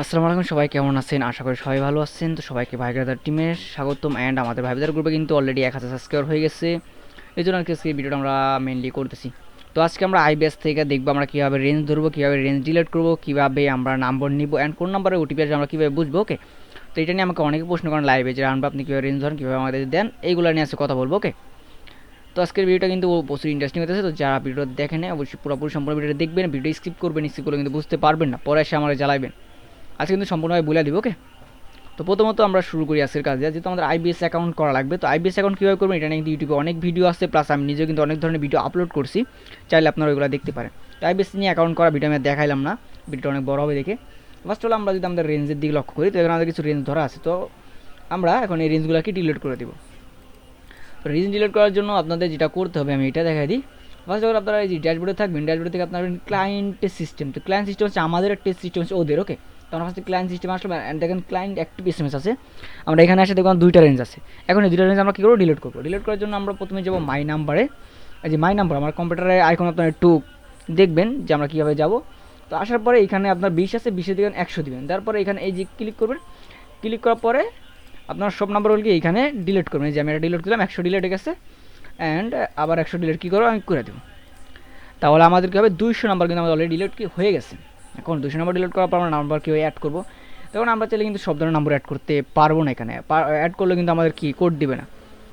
আসসালামু আলাইকুম, সবাই কেমন আছেন? আশা করি সবাই ভালো আছেন। তো সবাইকে ভাইগ্রাদার টিমে স্বাগতম অ্যান্ড আমাদের ভাইব্রাদার গ্রুপে কিন্তু অলরেডি এক হাজার সাবস্ক্রাইবার হয়ে গেছে। এই জন্য আজকে এই ভিডিওটা আমরা মেনলি করতেছি। তো আজকে আমরা আইবিএস থেকে দেখব আমরা কীভাবে রেঞ্জ ধরবো, কীভাবে রেঞ্জ ডিলেট করব, কীভাবে আমরা নাম্বার নিব অ্যান্ড কোন নাম্বারে ওটিপি আসবে আমরা কীভাবে বুঝব ওকে তো এটা নিয়ে আমাকে অনেকে প্রশ্ন করেন লাইভে যে রানবো আপনি কীভাবে রেঞ্জ ধরেন, কীভাবে আমাদের দেন, এইগুলো নিয়ে আজকে কথা বলব ওকে তো আজকের ভিডিওটা কিন্তু প্রচুর ইন্টারেস্টিং হতেছে তো যারা ভিডিও দেখেন অবশ্যই পুরোপুরি সম্পূর্ণ ভিডিওটা দেখবেন ভিডিও স্কিপ করবেন স্কিপ করলে কিন্তু বুঝতে পারবেন না, পরে এসে আমার জ্বালাবেন আজকে কিন্তু সম্পূর্ণভাবে বলে দিব ওকে তো প্রথমত আমরা শুরু করি আজকের কাজে। যেহেতু আমাদের আইবিএস অ্যাকাউন্ট করা লাগবে, তো আইবিএস অ্যাকাউন্ট কীভাবে করবেন এটা নিয়ে কিন্তু ইউটিউবে অনেক ভিডিও আছে প্লাস আমি নিজেও কিন্তু অনেক ধরনের ভিডিও আপলোড করছি। চাইলে আপনারা ওইগুলো দেখতে পারেন। তো আইবিএস নিয়ে অ্যাকাউন্ট করা ভিডিও আমি দেখাইলাম না ভিডিওটা অনেক বড় হবে দেখে। ফার্স্ট হলো আমরা যদি আমাদের রেঞ্জের দিকে লক্ষ্য করি, তো এখানে আমাদের কিছু রেঞ্জ ধরা আছে। তো আমরা এখন এই রেঞ্জগুলোকে ডিলিট করে দিব। তো রেঞ্জ ডিলিট করার জন্য আপনাদের যেটা করতে হবে, আমি এটা দেখাই দিই। ফার্স্ট অল আপনারা এই যে ড্যাশবোর্ডে থাকবেন ড্যাশবোর্ড থেকে আপনার ক্লায়েন্টের সিস্টেম তো ক্লায়েন্ট সিস্টেম হচ্ছে আমাদের টেস্ট সিস্টেম হচ্ছে ওদের ওকে তো আমরা ফার্স্টে ক্লায়েন্ট সিস্টেম আসলাম অ্যান্ড দেখেন client active S M S আছে। আমরা এখানে আসে দেখুন দুইটা রেঞ্জ আছে। এখন এই দুইটা রেঞ্জ আমরা কী করব? ডিলিট করব। ডিলিট করার জন্য আমরা প্রথমে যাব মাই নাম্বারে এই যে মাই নাম্বার আমার কম্পিউটারে আইকন আপনার একটু দেখবেন যে আমরা কীভাবে যাব। তো আসার পরে এখানে আপনার বিশ আছে, বিশে দিবেন, একশো দিবেন। তারপরে এখানে এই যে ক্লিক করবেন ক্লিক করার পরে আপনার সব নাম্বারগুলোকে এখানে ডিলিট করবেন। যে আমি এটা ডিলিট দিলাম একশো ডিলিট গেছে। অ্যান্ড আবার একশো ডিলিট কী করব? আমি করে দেবো। তাহলে আমাদের কী হবে দুইশো নাম্বার কিন্তু আমাদের অলরেডি ডিলিট কি হয়ে গেছে। এখন দুশো নম্বর ডিলিট করার পর আমরা নাম্বার কীভাবে অ্যাড করব? তখন আমরা চাইলে কিন্তু সব ধরনের নাম্বার অ্যাড করতে পারব না এখানে। অ্যাড করলে কিন্তু আমাদের কি কোড দিবে না।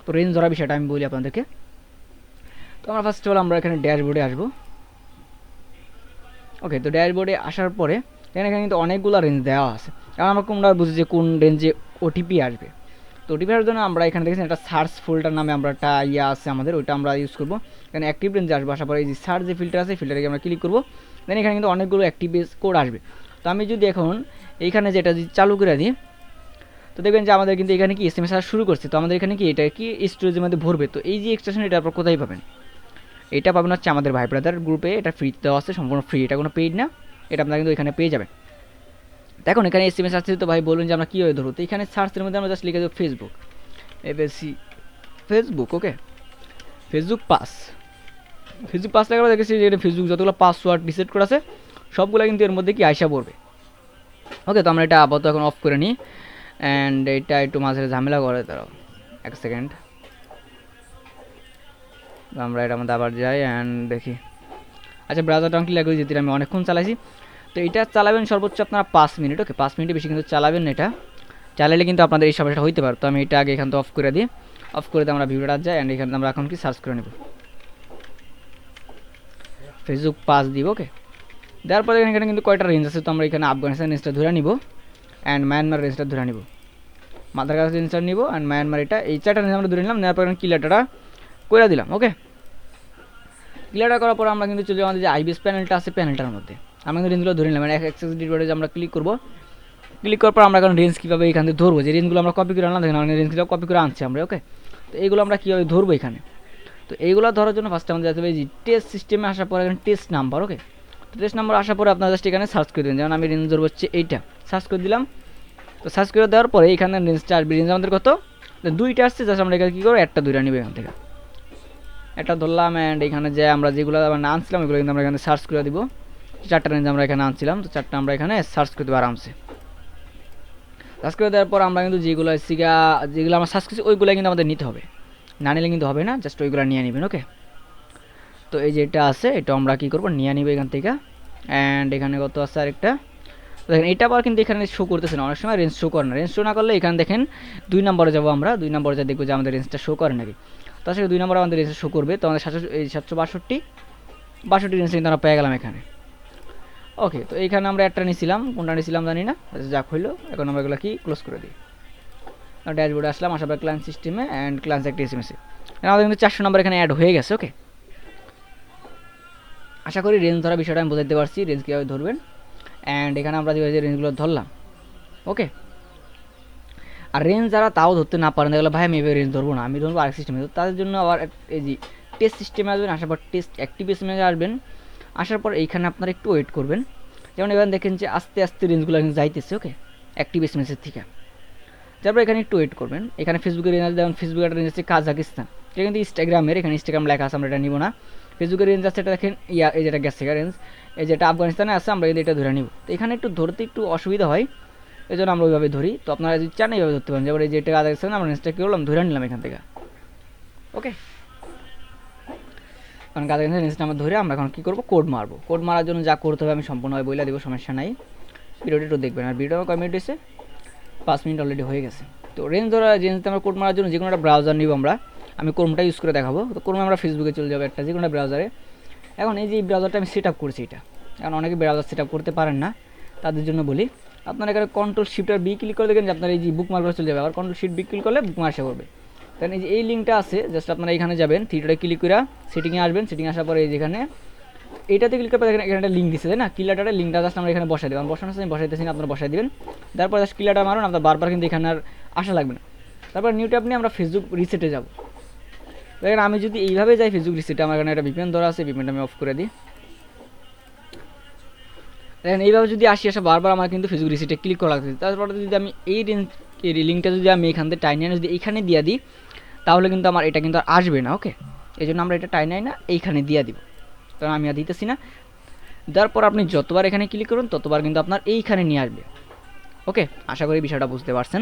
তো রেঞ্জ ধরা বিষয়টা আমি বলি আপনাদেরকে। তো আমরা ফার্স্ট অল আমরা এখানে ড্যাশবোর্ডে আসব। ওকে তো ড্যাশবোর্ডে আসার পরে এখানে এখানে কিন্তু অনেকগুলো রেঞ্জ দেওয়া আছে। কারণ আমরা কোনটা বুঝি যে কোন রেঞ্জে ওটিপি আসবে। তো ওটিপি আসার জন্য আমরা এখানে দেখেছি একটা সার্চ ফোল্ডার নামে আমরা একটা ইয়ে আছে আমাদের, ওইটা আমরা ইউজ করব। এখানে অ্যাক্টিভ রেঞ্জে আসব আসার পরে এই যে সার্চ যে ফিল্টার আছে ফিল্টারে আমরা ক্লিক করব। দেন এখানে কিন্তু অনেকগুলো অ্যাক্টিভ কোড আসবে। তো আমি যদি এখন এইখানে যেটা যদি চালু করে দিই, তো দেখবেন যে আমাদের কিন্তু এখানে কি এস এম এস আসা শুরু করছে। তো আমাদের এখানে কি, এটা কি স্টোরেজের মধ্যে ভরবে? তো এই যে এক্সটেনশন এটা আপনার কোথায় পাবেন? এটা পাবেন হচ্ছে আমাদের ভাই ব্রাদার গ্রুপে এটা ফ্রি দেওয়া আছে, সম্পূর্ণ ফ্রি এটা কোনো পেইড না। এটা আপনারা কিন্তু এখানে পেয়ে যাবেন। দেখুন, এখানে এস এম এস আসছে তো ভাই বলুন যে আমরা কীভাবে ধরবো। তো এখানে সার্চের মধ্যে আমরা জাস্ট লিখে দেবো Facebook ABC Facebook okay Facebook pass Facebook pass লাগাবো দেখেছি যে ফেসবুক যতগুলো পাসওয়ার্ড রিসেট করা আছে, সবগুলো কিন্তু এর মধ্যে কি আয়সা পড়বে। ওকে তো আমরা এটা আপাতত এখন অফ করে নিই। অ্যান্ড এটা একটু মাঝে ঝামেলা করে তারাও এক সেকেন্ড আমরা এটার মধ্যে আবার যাই অ্যান্ড দেখি। আচ্ছা ব্রাউজারটা আমি ক্লিয়ার করে যেতে আমি অনেকক্ষণ চালাইছি। তো এটা চালাবেন সর্বোচ্চ আপনারা পাঁচ মিনিট, ওকে, পাঁচ মিনিটে বেশি কিন্তু চালাবেন এটা। চালালে কিন্তু আপনাদের এই সমস্যাটা হইতে পারে। তো আমি এটা আগে এখান থেকে অফ করে দিই। অফ করে দিয়ে আমরা ভিডিওটা যাই অ্যান্ড এখানে আমরা এখন কি সার্চ করে নেব। ফেসবুক পাস দিব, ওকে। দেওয়ার পরে এখানে কিন্তু কয়টা রেঞ্জ আছে, তো আমরা এখানে আফগানিস্তান রেঞ্জটা ধরে নিব অ্যান্ড মায়ানমার রেঞ্জটা ধরে নিব। মাদার কাছ রেঞ্জটা নিব অ্যান্ড মায়ানমার এটা, এই চারটা রেঞ্জ আমরা ধরে নিলাম, নেওয়ার পর ক্লিয়ারটা করে দিলাম, ওকে। ক্লিয়ারটা করার পর আমরা কিন্তু চলে আমাদের যে আইবিএস প্যানেলটা আছে প্যানেলটার মধ্যে। আমরা কিন্তু রেঞ্জগুলো ধরে নিলাম। এক এক্সেস ডিভাইডে আমরা ক্লিক করব ক্লিক করার পর আমরা এখন রেঞ্জ কীভাবে এখান থেকে ধরবো? যে রেঞ্জগুলো আমরা কপি করে আনলাম, দেখেন আমরা রেঞ্জগুলো কপি করে আনছি আমরা ওকে তো এইগুলো আমরা কীভাবে ধরবো এখানে? তো এইগুলো ধরার জন্য ফার্স্টে আমাদের যেতে যে টেস্ট সিস্টেমে আসার পর এখানে টেস্ট নাম্বার ওকে তো টেস্ট নাম্বার আসার পরে আপনারা জাস্ট এখানে সার্চ করে দেবেন। যেমন আমি রেঞ্জ ধরবো হচ্ছে এইটা। সার্চ করে দিলাম। তো সার্চ করে দেওয়ার পরে এখানে রেঞ্জটা আসবে। রেঞ্জ আমাদের কত? দুইটা আসছে জাস্ট আমরা এখানে কী করব? একটা দুইটা নিবে এখান থেকে। একটা ধরলাম অ্যান্ড এখানে যে আমরা যেগুলো আমরা আনছিলাম ওইগুলো কিন্তু আমরা এখানে সার্চ করে দিব। চারটা রেঞ্জ আমরা এখানে আনছিলাম, তো চারটা আমরা এখানে সার্চ করে দেবো আরামসে। সার্চ করে দেওয়ার পর আমরা কিন্তু যেগুলো সিগা যেগুলো আমরা সার্চ করছি ওইগুলো কিন্তু আমাদের নিতে হবে। না নিলে কিন্তু হবে না জাস্ট ওইগুলো নিয়ে নেবেন ওকে তো এই যে এটা আছে, এটা আমরা কী করব? নিয়ে নিব এখান থেকে। অ্যান্ড এখানে কত আছে আরেকটা? দেখেন, এটা আবার কিন্তু এখানে শো করতেছে না, অনেক সময় রেঞ্জ শো করে না। রেঞ্জ শো না করলে এখানে দেখেন, দুই নম্বরে যাব আমরা, দুই নম্বরে যা দেখব যে আমাদের রেঞ্জটা শো করে নাকি। তাছাড়া দুই নম্বরে আমাদের রেঞ্জটা শো করবে। তো আমাদের সাতশো, এই সাতশো বাষট্টি বাষট্টি রেঞ্জ কিন্তু আমরা পেয়ে গেলাম এখানে। ওকে তো এইখানে আমরা একটা নিয়েছিলাম কোনটা নিয়েছিলাম জানি না যাক হইল, এখন আমরা এগুলো কি ক্লোজ করে দিই। ড্যাশবোর্ডে আসলাম আসার পর ক্লায়েন্ট সিস্টেমে অ্যান্ড ক্লায়েন্ট একটা এস এম এসে আমাদের কিন্তু চারশো নাম্বার এখানে অ্যাড হয়ে গেছে ওকে আশা করি রেঞ্জ ধরা বিষয়টা আমি বোঝাতে পারছি রেঞ্জ কীভাবে ধরবেন। অ্যান্ড এখানে আমরা যে রেঞ্জগুলো ধরলাম ওকে আর রেঞ্জ যারা তাও ধরতে না পারেন দেখলে ভাই আমি এভাবে রেঞ্জ ধরবো না, আমি ধরবো আরেক সিস্টেমে তাদের জন্য আবার এই যে টেস্ট সিস্টেমে আসবেন আসার পর টেস্ট অ্যাক্টিভ এসএমএ আসবেন। আসার পর এইখানে আপনারা একটু ওয়েট করবেন। যেমন এবার দেখেন যে আস্তে আস্তে রেঞ্জগুলো যাইতেছে ওকে অ্যাক্টিভ এসএমএসের থেকে। তারপর এখানে একটু ওয়েট করবেন। এখানে ফেসবুকের রেঞ্জ যেমন ফেসবুকের একটা রেঞ্জ আছে কাজাকিস্তান এটা কিন্তু ইনস্টাগ্রামের এখানে ইনস্টাগ্রাম লেখা আছে, আমরা এটা নিব না। ফেসবুকের রেঞ্জ আছে এটা দেখেন, ইয়া, এই যেটা গেছে রেঞ্জ এই যেটা আফগানিস্তানে আছে, আমরা কিন্তু এটা ধরে নিব। তো এখানে একটু ধরতে একটু অসুবিধা হয় এই জন্য আমরা ওইভাবে ধরি। তো আপনারা যদি চান এইভাবে ধরতে পারেন। যেমন এই যেটা আছে আমরা রেঞ্জটা কী করলাম, ধরে নিলাম এখান থেকে। ওকে কারণ গাদা গেঞ্জের রেঞ্জটা আমরা ধরে আমরা এখন কী করব? কোড মারবো। কোড মারার জন্য যা করতে হবে আমি সম্পূর্ণভাবে বলে দেবো, সমস্যা নাই। ভিডিওটা একটু দেখবেন। আর ভিডিও কয় মিনিট হয়েছে পাঁচ মিনিট অলরেডি হয়ে গেছে। তো রেঞ্জ ধরা রেঞ্জতে আমরা কোড মারার জন্য যে কোনো একটা ব্রাউজার নিব আমরা, আমি ক্রোমটা ইউজ করে দেখাবো। তো ক্রোমে আমরা ফেসবুকে চলে যাব একটা যে কোনো ব্রাউজারে এখন এই যে ব্রাউজারটা আমি সেট আপ করছি এটা। এখন অনেকে ব্রাউজার সেট আপ করতে পারেন না, তাদের জন্য বলি। আপনার এখানে কন্ট্রোল শিফটার বি ক্লিক করে দেখেন যে আপনার এই যে বুক মার্ক চলে যাবে। আবার কন্ট্রোল শিফট বি ক্লিক করলে বুক মার্সে করবে। কারণ এই যে এই লিঙ্কটা আছে জাস্ট আপনারা এখানে যাবেন থ্রিটা ক্লিক করে সেটিংয়ে আসবেন সেটিং আসার পরে এই যেখানে এটাতে ক্লিক করে এখানে এখানে একটা লিঙ্ক দিচ্ছে তাই না? কিলাটারে লিঙ্কটা জাস্ট আমরা এখানে বসাই দেবেন বসানো সময় বসাইতেছি আপনারা বসাই দেবেন। তারপর জাস্ট কিলাটা মারুন, আপনার বারবার কিন্তু এখানে আর আসা লাগবে না। তারপর নিউ ট্যাব নিয়ে আমরা ফেসবুক রিসেটে যাব। দেখেন আমি যদি এইভাবে যাই ফেসবুক রিসেটে আমার এখানে একটা ভিপিএন ধরা আছে ভিপিএনটা আমি অফ করে দিই। দেখেন, এইভাবে যদি আসি, আসা বারবার আমার কিন্তু ফেসবুক রিসিটে ক্লিক করা লাগছে তারপরে যদি আমি এই এই লিঙ্কটা যদি আমি এখান থেকে টাইনে যদি এইখানে দিয়ে দিই তাহলে কিন্তু আমার এটা কিন্তু আর আসবে না ওকে এই জন্য আমরা এটা টাইনে না, এইখানে দিয়ে দিব। কারণ আমি আর দিতেছি না। তারপর আপনি যতবার এখানে ক্লিক করুন, ততবার কিন্তু আপনার এইখানে নিয়ে আসবে। ওকে আশা করি বিষয়টা বুঝতে পারছেন।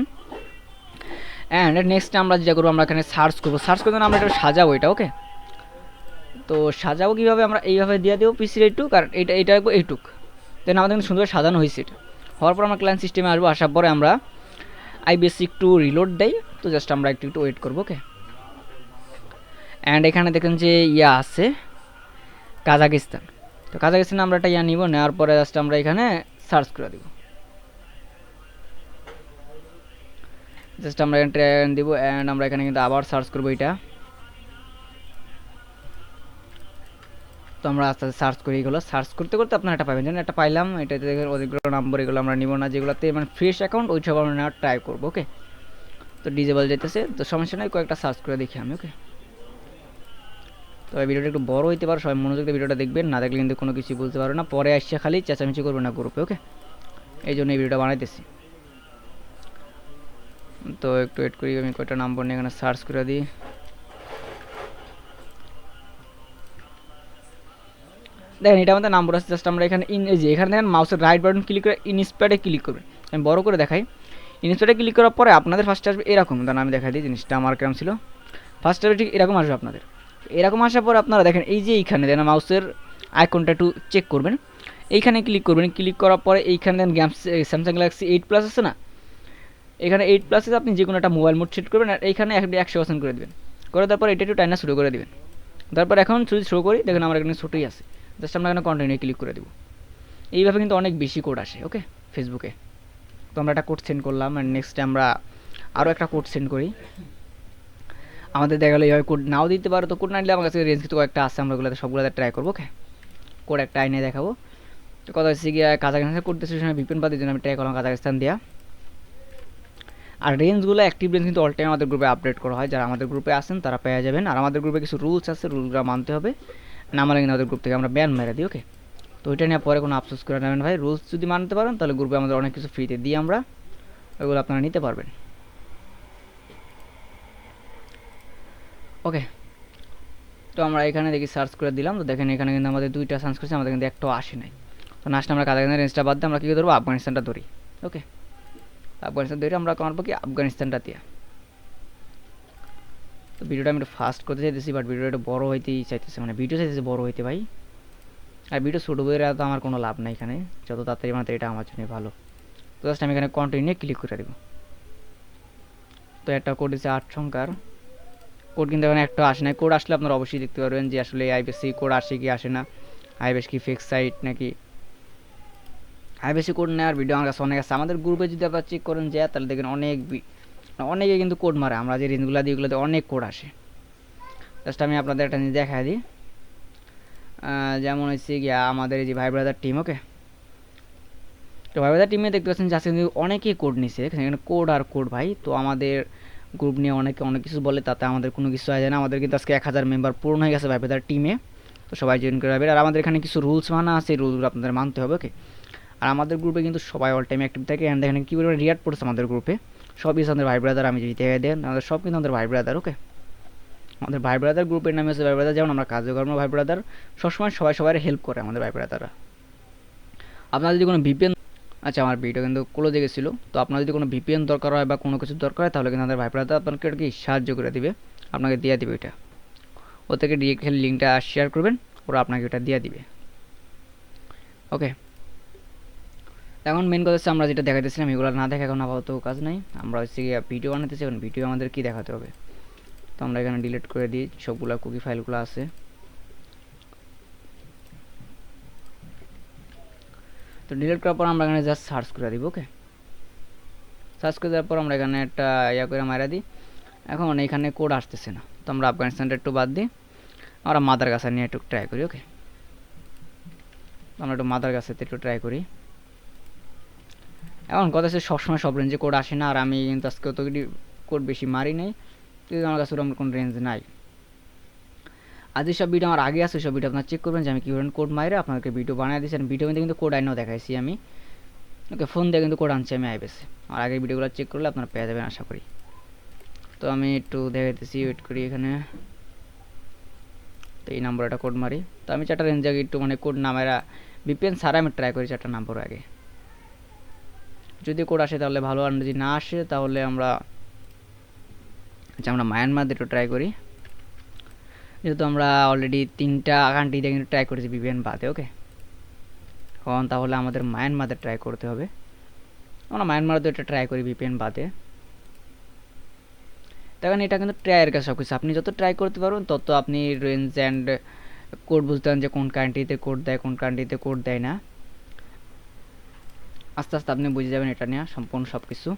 অ্যান্ড নেক্সট আমরা যেটা করব, আমরা এখানে সার্চ করব। সার্চ করতে আমরা এটা সাজাবো এটা ওকে তো সাজাবো কীভাবে? আমরা এইভাবে দিয়ে দেবো পিসির এইটুক, আর এটা এটা রাখব এইটুক। দেন আমাদের কিন্তু সুন্দর সাজানো হয়েছে এটা। হওয়ার পর আমরা ক্লায়েন্ট সিস্টেমে আসব, আসার পরে আমরা আইবিএসসি একটু রিলোড দেয় তো জাস্ট আমরা একটু একটু ওয়েট করব ওকে অ্যান্ড এখানে দেখেন যে ইয়া আছে, কাজাকিস্তান। তো কাজাকিস্তানে আমরা একটা ইয়া নিব, নেওয়ার পরে জাস্ট আমরা এখানে সার্চ করে দেব। জাস্ট আমরা ট্রেন দিব অ্যান্ড আমরা এখানে কিন্তু আবার সার্চ করব এটা। তো আমরা আস্তে আস্তে সার্চ করি এগুলো। সার্চ করতে করতে আপনারা একটা পাবেন। যেন একটা পাইলাম, এটাতে দেখেন অনেকগুলো নাম্বার এগুলো আমরা নিব না। যেগুলোতে মানে ফ্রেশ অ্যাকাউন্ট ওই সব আমরা ট্রাই করব ওকে তো ডিজেবল যেতেছে। তো সমস্যা নয় কয়েকটা সার্চ করে দেখি আমি ওকে তো ভিডিওটা একটু বড় হইতে পারে, সবাই মনোযোগ দিয়ে ভিডিওটা দেখবেন, না দেখলে কিন্তু কোনো কিছু বলতে পারবে না। পরে আসছে খালি চেঁচামেচি করবে না গ্রুপে ওকে এই জন্য এই ভিডিওটা বানাইতেছি। তো একটু ওয়েট করি, আমি কয়টা নাম্বার নিয়ে এখানে সার্চ করে দিই। দেখেন এটা আমাদের নাম্বার আছে জাস্ট আমরা এখানে ইন এই যে এখানে দেখেন মাউসের রাইট বাটন ক্লিক করে ইনস্প্যাডে ক্লিক করবেন আমি বড় করে দেখাই। ইনস্প্যাডে ক্লিক করার পরে আপনাদের ফার্স্ট আসবে এরকম। দাঁড়ান আমি দেখাই দিই, জিনিসটা আমার কেমন ছিল। ফার্স্ট আসবে ঠিক এরকম আসবে আপনাদের। এরকম আসার পর আপনারা দেখেন, এই যে এইখানে দেন মাউসের আইকনটা একটু চেক করবেন। এইখানে ক্লিক করবেন ক্লিক করার পরে এইখানে দেন স্যামসাং গ্যালাক্সি এইট প্লাস আছে না? এখানে এইট প্লাসে আপনি যে কোনো একটা মোবাইল মোড সেট করবেন আর এইখানে একশো পার্সেন্ট করে দেবেন। করে তারপর এটা একটু টাইনা শুরু করে দেবেন। তারপর এখন যদি শুরু করি, দেখেন আমার এখানে ছোটোই আছে। জাস্ট আমরা এখানে কন্টিনিউ ক্লিক করে দেবো। এইভাবে কিন্তু অনেক বেশি কোড আসে ওকে ফেসবুকে তো আমরা একটা কোড সেন্ড করলাম অ্যান্ড নেক্সট আমরা আরও একটা কোড সেন্ড করি। আমাদের দেখা গেলো কোড নাও দিতে পারো, তো কোড না দিলে আমার কাছে রেঞ্জ কিন্তু কয়েকটা আছে, আমরা ওগুলোতে সবগুলোতে ট্রাই করব ওকে কোড একটা আইনে দেখাবো। তো কথা হচ্ছে গিয়ে কাজাকিস্তান করতেছে সময় বিপিন পাতির জন্য আমি ট্রাই করলাম কাজাকিস্তান দেওয়া আর রেঞ্জগুলো অ্যাক্টিভ রেঞ্জ কিন্তু অল টাইম আমাদের গ্রুপে আপডেট করা হয়। যারা আমাদের গ্রুপে আসেন তারা পেয়ে যাবেন। আর আমাদের গ্রুপে কিছু রুলস আছে রুলগুলো মানতে হবে। না মানে কিন্তু আমাদের গ্রুপ থেকে আমরা ব্যান মেরে দিই ওকে তো ওইটা নিয়ে পরে কোনো আফসোস করে নেবেন ভাই। রুলস যদি মানতে পারেন, তাহলে গ্রুপে আমাদের অনেক কিছু ফ্রিতে দিই আমরা ওইগুলো আপনারা নিতে পারবেন। ওকে তো আমরা এখানে দেখি সার্চ করে দিলাম। তো দেখেন এখানে কিন্তু আমাদের দুইটা সার্চ করছে, আমাদের কিন্তু একটাও আসে নাই। তো নাচটা আমরা কাজাকিস্তানের রেঞ্জটা বাদ দিয়ে আমরা কী ধরবো? আফগানিস্তানটা ধরি। ওকে আফগানিস্তান ধরে আমরা করব কি আফগানিস্তানটা দিয়ে। তো ভিডিওটা আমি একটু ফাস্ট করতে চাইতেছি বাট ভিডিওটা একটু বড়ো হইতেই চাইতেছে। মানে ভিডিও চাইতেছে বড়ো হইতে ভাই। আর ভিডিও ছোটো বইয়ের তো আমার কোনো লাভ নাই এখানে। যত তাড়াতাড়ি মানে এটা আমার জন্য ভালো। তো জাস্ট আমি এখানে কন্টিনিউ ক্লিক করে দেবো। তো একটা কোড দিচ্ছে আট সংখ্যার। কোড কিন্তু এখানে একটা আসে না। কোড আসলে আপনারা অবশ্যই দেখতে পারবেন যে আসলে আইবিএসসি কোড আসে কি আসে না। আইবিএস কি ফিক্স সাইট নাকি? আইবিএসসি কোড নেওয়ার ভিডিও আমার কাছে অনেক আছে। আমাদের গ্রুপে যদি আপনারা চেক করেন যায় তাহলে দেখেন অনেক অনেকে কিন্তু কোড মারে। আমরা যে রেঞ্জগুলো দিই, ওগুলোতে অনেক কোড আসে। জাস্ট আমি আপনাদের একটা জিনিস দেখা দিই। যেমন হচ্ছে গিয়া আমাদের এই যে ভাই ব্রাদার টিম ওকে তো ভাই ব্রাদার টিমে দেখতে পাচ্ছেন যে আজকে কিন্তু অনেকেই কোড নিছে। এখানে কোড আর কোড, ভাই। তো আমাদের গ্রুপ নিয়ে অনেকে অনেক কিছু বলে, তাতে আমাদের কোনো কিছু হয় না। আমাদের কিন্তু আজকে এক হাজার মেম্বার পূর্ণ হয়ে গেছে ভাই ব্রাদার টিমে তো সবাই জয়েন করে আর আমাদের এখানে কিছু রুলস মানা আছে, এই রুলসগুলো আপনাদের মানতে হবে ওকে আর আমাদের গ্রুপে কিন্তু সবাই অল টাইম অ্যাক্টিভ থাকে। অ্যান্ড এখানে কী পরিমাণে রিয়াক্ট পড়ছে আমাদের গ্রুপে সবই আমাদের ভাই ব্রাদার আমি যদি দেখে দেন, আমাদের সব কিন্তু আমাদের ভাই ব্রাদার ওকে আমাদের ভাই ব্রাদার গ্রুপের নামে হচ্ছে ভাই ব্রাদার যেমন আমরা কার্যকর্ম ভাই ব্রাদার সবসময় সবাই সবাই হেল্প করে আমাদের ভাই ব্রাদাররা আপনার যদি কোনো ভিপিএন আচ্ছা আমার ভিডিও কিন্তু ক্লোজে গেছিল। তো আপনার যদি কোনো ভিপিএন দরকার হয় বা কোনো কিছু দরকার হয়, তাহলে কিন্তু আমাদের ভাই ব্রাদার আপনাকে কি সাহায্য করে দিবে। আপনাকে দিয়ে দিবে এটা ও থেকে খালি লিঙ্কটা শেয়ার করবেন, ওরা আপনাকে এটা দিয়ে দিবে। ওকে এখন মেন কথা হচ্ছে আমরা যেটা দেখাতেছিলাম এগুলো না দেখা এখন আপাতত কাজ নাই। আমরা হচ্ছে গিয়ে ভিডিও বানাতেছি এখন ভিডিও আমাদের কি দেখাতে হবে? তো আমরা এখানে ডিলিট করে দিই, সবগুলো কুকি ফাইলগুলো আছে। তো ডিলিট করার পর আমরা এখানে জাস্ট সার্চ করে দিব ওকে সার্চ করে দেওয়ার পর আমরা এখানে একটা ইয়া করে মারা দিই। এখন এখানে কোড আসতেছে না, তো আমরা আফগানিস্তানটা একটু বাদ দিই। আমরা মাদার গাছা নিয়ে একটু ট্রাই করি ওকে আমরা একটু মাদার গাছেতে একটু ট্রাই করি। এখন কথা হচ্ছে সবসময় সব রেঞ্জে কোড আসে না, আর আমি কিন্তু আজকে অত কোড বেশি মারি নাই। আমার কাছে ওরকম কোনো রেঞ্জ নাই। আর যেসব ভিডিও আমার আগে আছে, সব ভিডিও আপনার চেক করবেন যে আমি কীভাবে কোড মাইরে আপনাকে ভিডিও বানিয়ে দিয়েছেন ভিডিও মধ্যে কিন্তু কোড আইনও দেখাইছি আমি। ওকে ফোন দিয়ে কিন্তু কোড আনছি আমি আইবেসে আর আগের ভিডিওগুলো চেক করলে আপনারা পেয়ে যাবেন, আশা করি। তো আমি একটু দেখাইতেছি ওয়েট করি এখানে। তো এই নাম্বার একটা কোড মারি। তো আমি চারটা রেঞ্জ আগে একটু মানে কোড নামেরা বিপিএন ছাড়া আমি ট্রাই করি চারটা নাম্বার আগে। যদি কোড আসে তাহলে ভালো, আর যদি না আসে তাহলে আমরা আচ্ছা আমরা মায়ানমার একটু ট্রাই করি। যেহেতু আমরা অলরেডি তিনটা কান্ট্রিতে কিন্তু ট্রাই করেছি বিপিএন বাদে ওকে এখন তাহলে আমাদের মায়ানমারে ট্রাই করতে হবে। আমরা মায়ানমারে এটা ট্রাই করি বিপিএন বাদে দেখেন এটা কিন্তু ট্রাইয়ের কাছে সব কিছু আপনি যত ট্রাই করতে পারবেন, তত আপনি রেঞ্জ অ্যান্ড কোড বুঝতে পারেন যে কোন কান্ট্রিতে কোড দেয়, কোন কান্ট্রিতে কোড দেয় না। আস্তে আস্তে আপনি বুঝে যাবেন এটা নিয়ে সম্পূর্ণ সব কিছু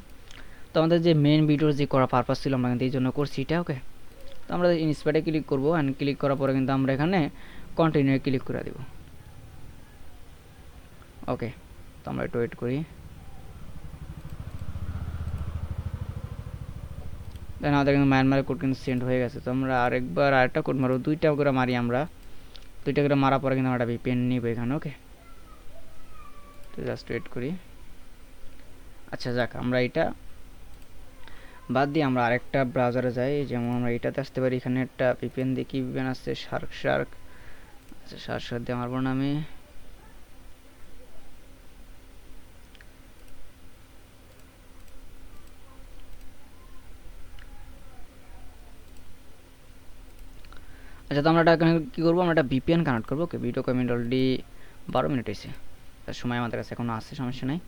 তো আমাদের যে মেন ভিডিওর যে করা পারপাস ছিল, আমরা কিন্তু এই জন্য করছি এটা ওকে আমরা ইনস্পেটে ক্লিক করব অ্যান্ড ক্লিক করার পরে কিন্তু আমরা এখানে কন্টিনিউ ক্লিক করে দেব। ওকে তো আমরা একটু ওয়েট করি। দেন আমাদের কিন্তু মায়ানমারের কোড কিন্তু সেন্ড হয়ে গেছে, তো আমরা আরেকবার আরেকটা কোড মারবো, দুইটা করে মারি আমরা। দুইটা করে মারার পরে কিন্তু আমরা ভিপিএন নিব এখানে ওকে তো জাস্ট ওয়েট করি। আচ্ছা যাক, আমরা এটা বাদ দিয়ে আমরা আরেকটা ব্রাউজারে যাই, যেমন আমরা এটাতে আসতে পারি, এখানে একটা ভিপিএন দেখি ভিপিএন আসছে? শার্ক শার্ক আচ্ছা শার্ক শার্ক দিয়ে মারবো না আমি আচ্ছা তো আমরা এটা কী করব? আমরা একটা ভিপিএন কানেক্ট করব। ওকে ভিডিও কমেন্ট অলরেডি বারো মিনিট হয়েছে। তার সময় আমাদের কাছে এখনও আসছে সমস্যা নাই।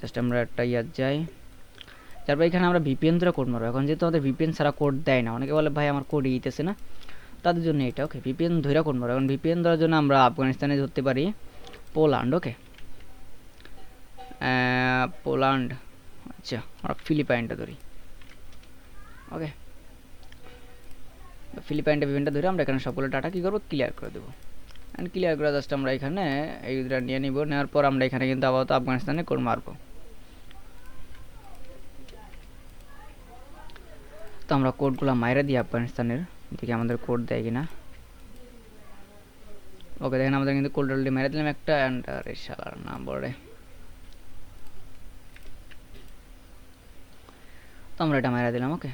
জাস্ট আমরা একটা ইয়ার যাই। তারপর এখানে আমরা ভিপিএন ধরে কোড মারবো। এখন যেহেতু আমাদের ভিপিএন ছাড়া কোড দেয় না, অনেকে বলে, ভাই, আমার কোড ইতেছে না। তাদের জন্য এটা ওকে ভিপিএন ধরে কোড মারবো। এখন ভিপিএন ধরার জন্য আমরা আফগানিস্তানে ধরতে পারি পোল্যান্ড ওকে পোল্যান্ড আচ্ছা আমরা ফিলিপাইনটা ধরি ওকে ফিলিপাইনটা বিভিন্নটা ধরে আমরা এখানে সবগুলো ডাটা কী করব? ক্লিয়ার করে দেবো। অ্যান্ড ক্লিয়ার করে জাস্ট আমরা এখানে এই দুটা নিয়ে নিব। নেওয়ার পর আমরা এখানে কিন্তু আপাতত আফগানিস্তানে কোড মারবো। তো আমরা কোডগুলো মাইরা দিই আফগানিস্তানের, দেখি আমাদের কোড দেয় কিনা। ওকে, দেখেন আমাদের কিন্তু কোড অলরেডি মেরে দিলাম একটা অ্যান্ড আরে শালার না বলে। তো আমরা এটা মেরে দিলাম, ওকে।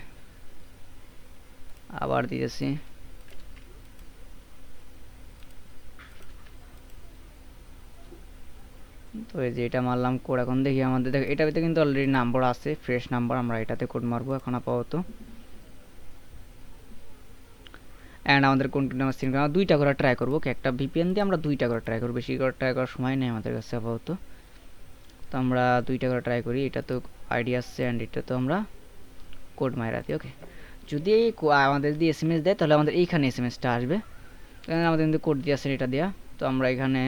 আবার দিয়েছি তো এই যে এটা মারলাম কোড, এখন দেখি আমাদের, দেখ, এটাতে কিন্তু অলরেডি নাম্বার আছে ফ্রেশ নাম্বার আমরা এটাতে কোড মারবো এখন আপাতত। অ্যান্ড আমাদের কোনটি নাম্বার সিন আমরা দুইটা করে ট্রাই করব একটা ভিপিএন দিয়ে আমরা দুইটা করে ট্রাই করব, বেশি করে ট্রাই করার সময় নেই আমাদের কাছে আপাতত। তো আমরা দুইটা করে ট্রাই করি, এটা তো আইডিয়া আসছে অ্যান্ড এটা তো আমরা কোড মাইরা দিই ওকে যদি আমাদের যদি এস এম এস দেয়, তাহলে আমাদের এইখানে এস এম এসটা আসবে আমাদের কিন্তু কোড দিয়ে আসছে এটা দেওয়া তো আমরা এখানে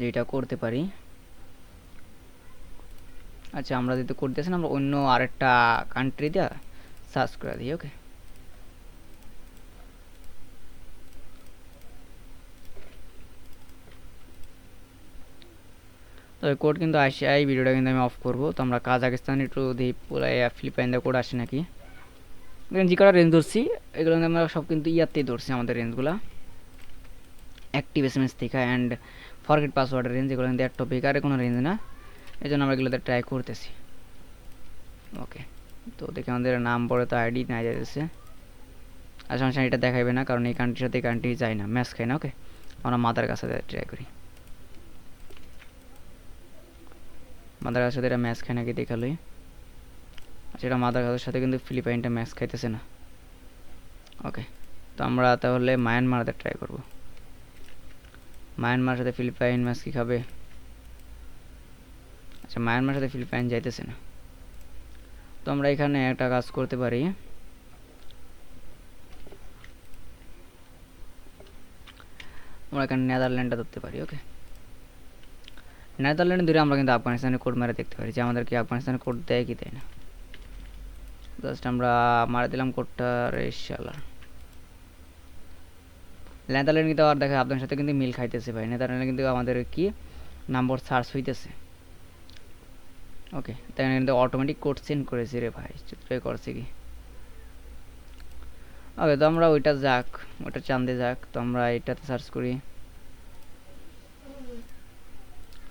যেটা করতে পারি আচ্ছা আমরা যেহেতু করতেছি না আমরা অন্য আরেকটা কান্ট্রি দিয়ে সার্চ করে দিই ওকে তবে কোড কিন্তু আসে, এই ভিডিওটা কিন্তু আমি অফ করব। তো আমরা কাজাকিস্তান একটু পুরাই ফিলিপাইন কোড আসে নাকি? যে কটা রেঞ্জ ধরছি, এগুলো আমরা সব কিন্তু ইয়াতেই ধরছি আমাদের রেঞ্জগুলো অ্যাক্টিভ এস এম এস থেকে অ্যান্ড ফরগেট পাসওয়ার্ডের রেঞ্জ এগুলো কিন্তু একটা বেকারে কোনো রেঞ্জ না। এই জন্য আমরা এগুলোতে ট্রাই করতেছি। ওকে তো দেখি আমাদের নাম পরে তো আইডি না যাইতেছে। আর এটা দেখাইবে না, কারণ এই কান্ট্রির সাথে এই কান্ট্রি যায় না ম্যাচ খাই না ওকে আমরা মাদার কাছে ট্রাই করি। মাদার কাছে এটা ম্যাচ খায় নাকি দেখালোই? আচ্ছা এটা মাদার সাথে কিন্তু ফিলিপাইনটা ম্যাচ খাইতেছে না। ওকে তো আমরা তাহলে মায়ানমারদের ট্রাই করব। মায়ানমার সাথে ফিলিপাইন ম্যাচ কি খাবে? আচ্ছা মায়ানমার সাথে ফিলিপাইন যাইতেছে না। তো আমরা এখানে একটা কাজ করতে পারি। আমরা এখানে নেদারল্যান্ডটা ধরতে পারি ওকে নেদারল্যান্ড ধরে আমরা কিন্তু আফগানিস্তানের কোড মেরে দেখতে পারি, যে আমাদের কি আফগানিস্তানের কোড দেয় কি দেয় না। জাস্ট আমরা মারা দিলাম কোডটা রেশালার নেদারল্যান্ড কিন্তু আবার দেখা আপনার সাথে কিন্তু মিল খাইতেছে ভাই। নেদারল্যান্ড কিন্তু আমাদের কি? নাম্বার সার্চ হইতেছে। ওকে তাই কিন্তু অটোমেটিক কোড সেন্ড করেছি রে ভাই। চিত্রই করছে কি? ওকে তো আমরা ওইটা যাক, ওইটা চান্দে যাক, তো আমরা এটাতে সার্চ করি।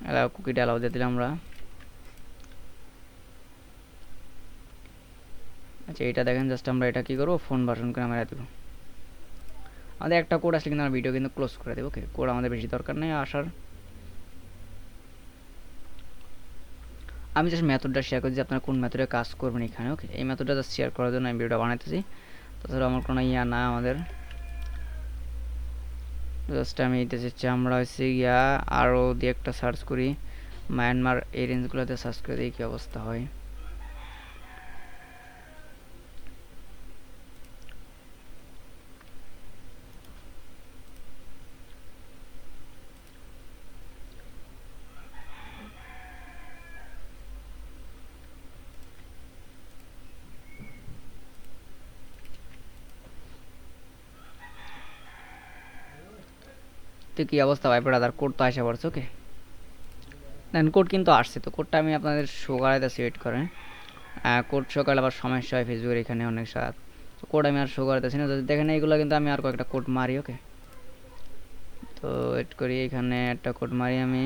অ্যালাউ কুকিটা অ্যালাউ দিয়ে দিলাম আমরা। আচ্ছা এটা দেখেন জাস্ট আমরা এটা কি করব? ফোন বাটন করে আমরা দেবো। আমাদের একটা কোড আসলে কিন্তু আমরা ভিডিও কিন্তু ক্লোজ করে দেবো ওকে কোড আমাদের বেশি দরকার নেই আসার। আমি জাস্ট মেথডটা শেয়ার করছি আপনারা কোন মেথডে কাজ করবেন এখানে ওকে এই মেথডটা জাস্ট শেয়ার করার জন্য আমি ভিডিওটা বানাইতেছি। তাছাড়া আমার কোনো ইয়া না আমাদের। জাস্ট আমি এইতে চামড়া হচ্ছে গিয়া আরও দিয়ে একটা সার্চ করি। মায়ানমার এই রেঞ্জগুলোতে সার্চ করে দেখি কী অবস্থা হয়। তো কী অবস্থা ভাই? ব্রাদার কোড তো আসা পড়ছে ওকে দেন কোড কিন্তু আসছে তো। কোডটা আমি আপনাদের শো করাইতেছি ওয়েট করেন কোড শো আবার সমস্যা হয় ফেসবুকের এখানে অনেক সাত। তো কোড আমি আর শো করাইতেছি না। যদি দেখেন এইগুলো কিন্তু আমি আর কয়েকটা কোড মারি ওকে তো ওয়েট করি, এখানে একটা কোড মারি আমি।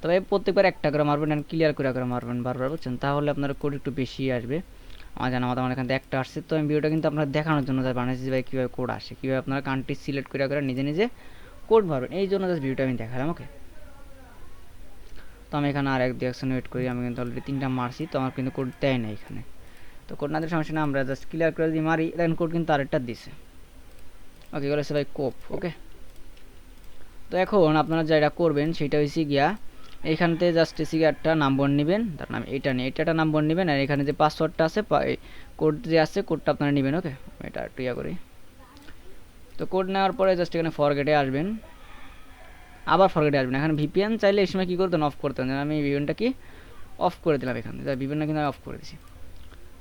তবে প্রত্যেকবার একটা করে মারবেন অ্যান্ড ক্লিয়ার করে করে মারবেন বারবার, বুঝছেন? তাহলে আপনার কোড একটু বেশি আসবে। আমার জানা মতো আমার এখান থেকে একটা আসছে। তো আমি ভিডিওটা কিন্তু আপনার দেখানোর জন্য যাই বানিয়েছি ভাই, কীভাবে কোড আসে, কীভাবে আপনারা কান্ট্রি সিলেক্ট করে করে নিজে নিজে কোড ভরবেন। এই জন্য জাস্ট ভিডিওটা আমি দেখালাম ওকে তো আমি এখানে আর এক ডিরেকশন ওয়েট করি, আমি কিন্তু অলরেডি তিনটা মারছি, তো আমার কিন্তু কোড দেয় না এখানে। তো কোড না দিলে সমস্যা না আমরা জাস্ট ক্লিয়ার করে যদি মারি দেখেন কোড কিন্তু আরেকটা দিছে। ওকে এগুলো ভাই কোপ ওকে তো এখন আপনারা যেটা করবেন, সেটা হচ্ছে গিয়া এইখানতে জাস্ট একটা নাম্বার নেবেন। তার নাম এটা নিয়ে এটা নাম্বার নেবেন, আর এখানে যে পাসওয়ার্ডটা আছে কোড যে আছে কোডটা আপনারা নেবেন ওকে এটা একটু ইয়া করি। তো কোড নেওয়ার পরে জাস্ট এখানে ফরগেটে আসবেন। আবার ফরগেটে আসবেন। এখানে ভিপিএন চাইলে এই সময় কী করতেন? অফ করতেন। আমি ভিপিএনটা কি অফ করে দিলাম এখানে। ভিপিএনটা কিন্তু আমি অফ করে দিছি।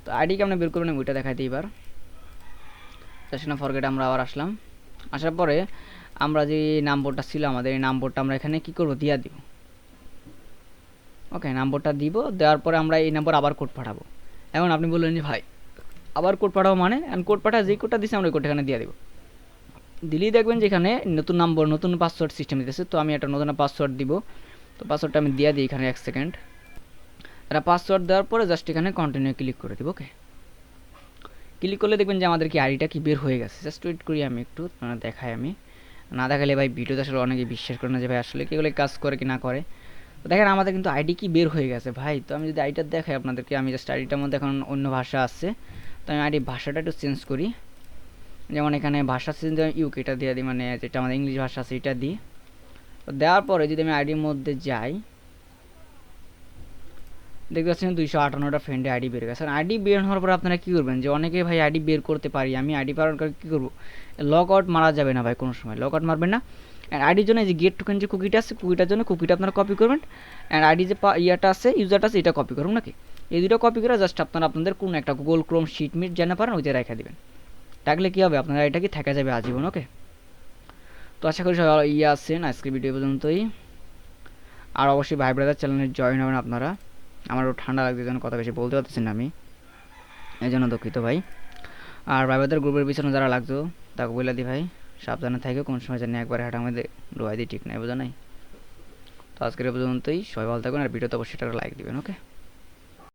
তো আইডি কেমন বের করবেন ওইটা দেখাইতে এবার। জাস্ট না ফরগেটে আমরা আবার আসলাম। আসার পরে আমরা যে নাম্বারটা ছিল আমাদের, এই নাম্বারটা আমরা এখানে কি করব? দিয়া দিব। ওকে নাম্বারটা দিব। দেওয়ার পরে আমরা এই নাম্বার আবার কোড পাঠাবো। এখন আপনি বললেন যে, ভাই, আবার কোড পাঠাবো মানে? কোড পাঠা যেই কোডটা দিছে, আমরা ওই কোড এখানে দিয়ে দিব। দিলেই দেখবেন যে এখানে নতুন নাম্বার নতুন পাসওয়ার্ড সিস্টেম দিতেছে। তো আমি একটা নতুন পাসওয়ার্ড দিব। তো পাসওয়ার্ডটা আমি দিয়ে দিই এখানে এক সেকেন্ড এটা পাসওয়ার্ড দেওয়ার পরে জাস্ট এখানে কন্টিনিউ ক্লিক করে দিব ওকে ক্লিক করলে দেখবেন যে আমাদের কি আইডিটা কি বের হয়ে গেছে। জাস্ট ওয়েট করি আমি একটু মানে দেখাই আমি। না দেখালে ভাই ভিডিওতে আসলে অনেকে বিশ্বাস করে না যে ভাই আসলে কি এগুলো কাজ করে কি না করে। তো দেখেন আমাদের কিন্তু আইডি কি বের হয়ে গেছে। ভাই, তো আমি যদি আইডিটা দেখাই আপনাদেরকে, আমি জাস্ট আইডিটার মধ্যে এখন অন্য ভাষা আছে। তো আমি আইডি ভাষাটা একটু চেঞ্জ করি। যেমন এখানে ভাষা চেঞ্জ ইউকেটা দিয়ে দিই মানে যেটা আমাদের ইংলিশ ভাষা আছে এটা দিই। তো দেওয়ার পরে যদি আমি আইডির মধ্যে যাই, দেখতে পাচ্ছেন দুইশো আটান্নটা ফ্রেন্ডে আইডি বের গেছে। আইডি বের হওয়ার পর আপনারা কী করবেন যে অনেকে ভাই আইডি বের করতে পারি, আমি আইডি পাওয়ার কী করব? লক আউট মারা যাবে না ভাই কোনো সময় লক আউট মারবেন না। অ্যান্ড আইডির জন্য যে গেট টোকেন যে কুকিটা আছে কুকিটার জন্য কুকিটা আপনারা কপি করবেন। অ্যান্ড আইডি যে ইয়াটা আছে ইউজারটা আছে, এটা কপি করুন নাকি? এই দুটো কপি করে জাস্ট আপনারা আপনাদের কোনো একটা গুগল ক্রোম শিট মিট জানা পারেন ওই যে রেখে দেবেন। থাকলে কী হবে? আপনারা এটা কি থাকা যাবে আজীবন? ওকে তো আশা করি সবাই ইয়ে আছেন আজকের ভিডিও পর্যন্তই। আর অবশ্যই ভাই ব্রাদার চ্যানেলে জয়েন হবেন আপনারা। আমারও ঠান্ডা লাগছে জন্য কথা বেশি বলতে পারতেছি না আমি। এই জন্য দুঃখিত ভাই। আর ভাই ব্রাদার গ্রুপের পিছনে যারা লাগতো, তাকে বলে দিই ভাই, সাবধানে থাকে কোন সময় জানি একবার হাঁটা মধ্যে ডোয়াই দিই ঠিক নাই বোঝা নাই। তো আজকের পর্যন্তই, সবাই ভালো থাকুন, আর ভিডিওতে অবশ্যই একটা লাইক দিবেন ওকে